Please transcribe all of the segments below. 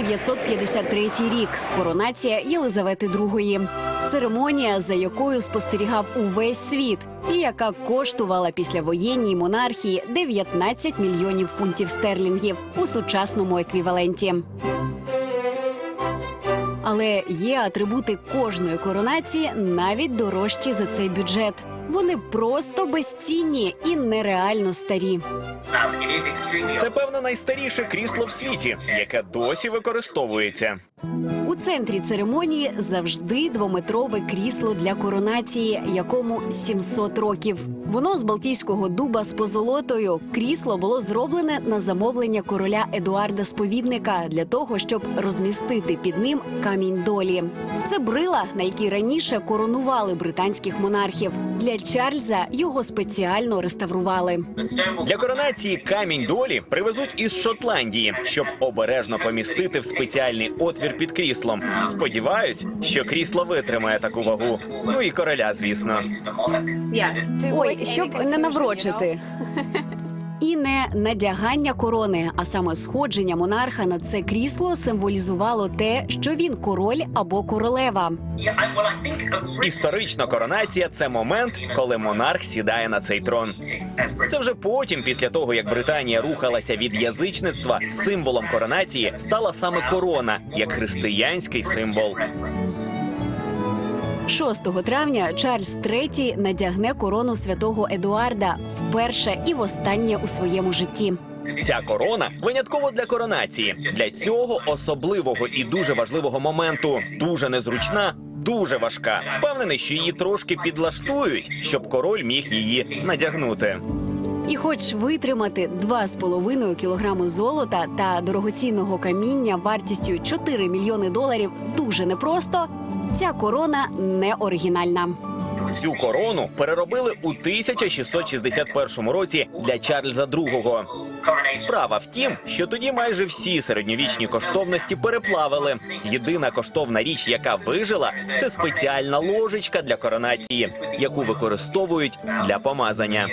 1953 рік. Коронація Єлизавети II. Церемонія, за якою спостерігав увесь світ, і яка коштувала післявоєнній монархії 19 мільйонів фунтів стерлінгів у сучасному еквіваленті. Але є атрибути кожної коронації навіть дорожчі за цей бюджет. Вони просто безцінні і нереально старі. Це певно найстаріше крісло в світі, яке досі використовується. У центрі церемонії завжди двометрове крісло для коронації, якому 700 років. Воно з балтійського дуба з позолотою. Крісло було зроблене на замовлення короля Едуарда Сповідника для того, щоб розмістити під ним камінь долі. Це брила, на які раніше коронували британських монархів. Для Чарльза його спеціально реставрували. Для коронації камінь долі привезуть із Шотландії, щоб обережно помістити в спеціальний отвір під кріслом. Сподіваюсь, що крісло витримає таку вагу. Ну і короля, звісно. Ой, щоб не наврочити. І не надягання корони, а саме сходження монарха на це крісло символізувало те, що він король або королева. Історично коронація це момент, коли монарх сідає на цей трон. Це вже потім, після того як Британія рухалася від язичництва, символом коронації стала саме корона як християнський символ. 6 травня Чарльз III надягне корону святого Едуарда вперше і востаннє у своєму житті. Ця корона винятково для коронації. Для цього особливого і дуже важливого моменту. Дуже незручна, дуже важка. Впевнений, що її трошки підлаштують, щоб король міг її надягнути. І, хоч витримати 2,5 кілограми золота та дорогоцінного каміння вартістю 4 мільйони доларів дуже непросто, ця корона не оригінальна. Цю корону переробили у 1661 році для Чарльза II. Справа в тім, що тоді майже всі середньовічні коштовності переплавили. Єдина коштовна річ, яка вижила, це спеціальна ложечка для коронації, яку використовують для помазання.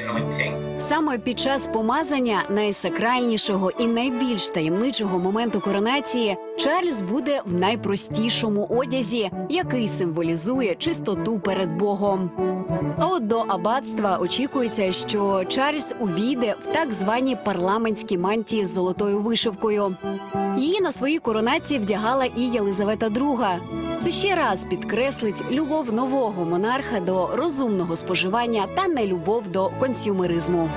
Саме під час помазання найсакральнішого і найбільш таємничого моменту коронації Чарльз буде в найпростішому одязі, який символізує чистоту перед Богом. А от до аббатства очікується, що Чарльз увійде в так звані парламентські мантії з золотою вишивкою. Її на своїй коронації вдягала і Єлизавета II. Це ще раз підкреслить любов нового монарха до розумного споживання та нелюбов до консюмеризму.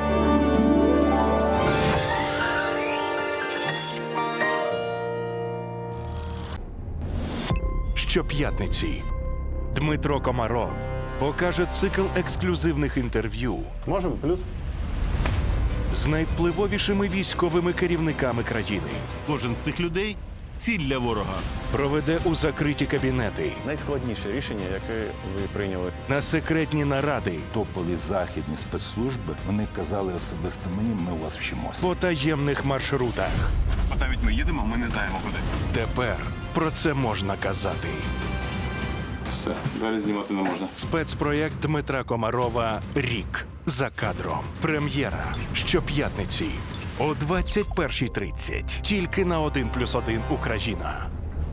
Щоп'ятниці Дмитро Комаров покаже цикл ексклюзивних інтерв'ю Можемо плюс? з найвпливовішими військовими керівниками країни. Кожен з цих людей ціль для ворога. Проведе у закриті кабінети Найскладніше рішення, яке ви прийняли. на секретні наради топові західні спецслужби вони казали особисто мені, ми у вас вчимося. по таємних маршрутах. От навіть ми їдемо, ми не знаємо куди. Тепер про це можна казати. Все, далі знімати не можна. Спецпроєкт Дмитра Комарова Рік за кадром. Прем'єра щоп'ятниці о 21.30. Тільки на 1+,1 Україна.